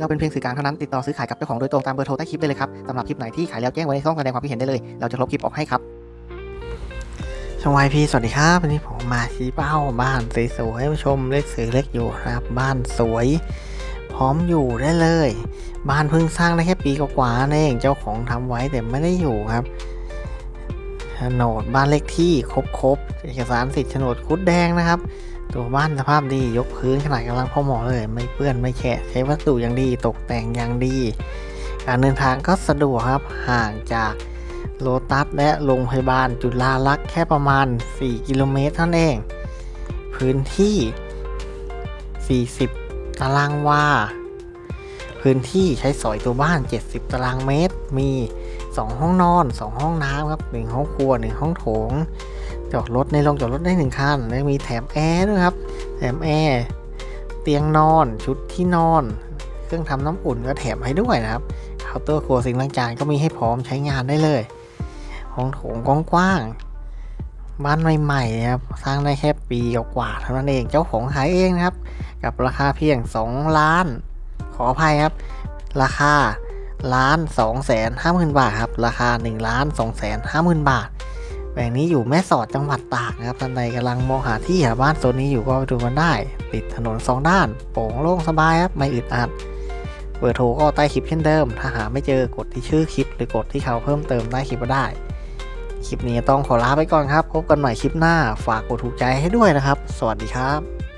เราเป็นเพียงสื่อกลางเท่านั้นติดต่อซื้อขายกับเจ้าของโดยตรงตามเบอร์โทรใต้คลิปได้เลยครับสำหรับคลิปไหนที่ขายแล้วแจ้งไว้ในช่องแสดงความคิดเห็นได้เลย เราจะลบคลิปออกให้ครับช่องวายพีสวัสดีครับวันนี้ผมมาชี้เป้าบ้านสวยๆให้ผู้ชมเล็กสื่อเล็กอยู่นะครับ บ้านสวย พร้อมอยู่ได้เลย บ้านเพิ่งสร้างได้แค่ปีกว่าๆนั่นเองเจ้าของทำไว้แต่ไม่ได้อยู่ครับ โฉนดบ้านเลขที่ครบๆเอกสารสิทธิ์โฉนดคุดแดงนะครับ ตัวบ้านสภาพดียกพื้นขนาดกำลังพอเหมาะเลย ไม่เปื้อนไม่แฉะใช้วัสดุอย่างดีตกแต่งอย่างดี การเดินทางก็สะดวกครับห่างจากโลตัสและโรงพยาบาลจุฬาลักษณ์แค่ประมาณ 4 กิโลเมตรเท่านั้นเอง พื้นที่ 40 ตารางวา พื้นที่ใช้สอยตัวบ้าน 70 ตารางเมตร มี 2 ห้องนอน 2 ห้องน้ำครับ 1 ห้องครัว 1 ห้องโถง จอดรถในโรงจอดรถได้1คันและมีแถมแอร์ด้วยครับ แถมแอร์ เตียงนอน ชุดที่นอน เครื่องทำน้ำอุ่นก็แถมให้ด้วยนะครับเคาน์เตอร์ครัวสิ่งล้างจานก็มีให้พร้อมใช้งานได้เลย ห้องโถงกว้างบ้านใหม่ๆนะครับสร้างได้แค่ปีกว่าเท่านั้นเองเจ้าของขายเองนะครับ กับราคาเพียง 2 ล้าน ขออภัยครับ ราคา ล้าน2แสนห้าหมื่นบาทครับ ราคา1ล้าน2แสนห้าหมื่นบาทแปลงนี้อยู่แม่สอดจังหวัดตากนะครับท่านใดกำลังมองหาที่หาบ้านโซนนี้อยู่ก็ไปดูกันได้ ติดถนนสองด้าน โปร่งโล่งสบายครับไม่อึดอัดเบอร์โทรก็ใต้คลิปเช่นเดิม ถ้าหาไม่เจอกดที่ชื่อคลิป หรือกดที่เขาเพิ่มเติมใต้คลิปก็ได้ คลิปนี้ต้องขอลาไปก่อนครับ พบกันใหม่คลิปหน้า ฝากกดถูกใจให้ด้วยนะครับ สวัสดีครับ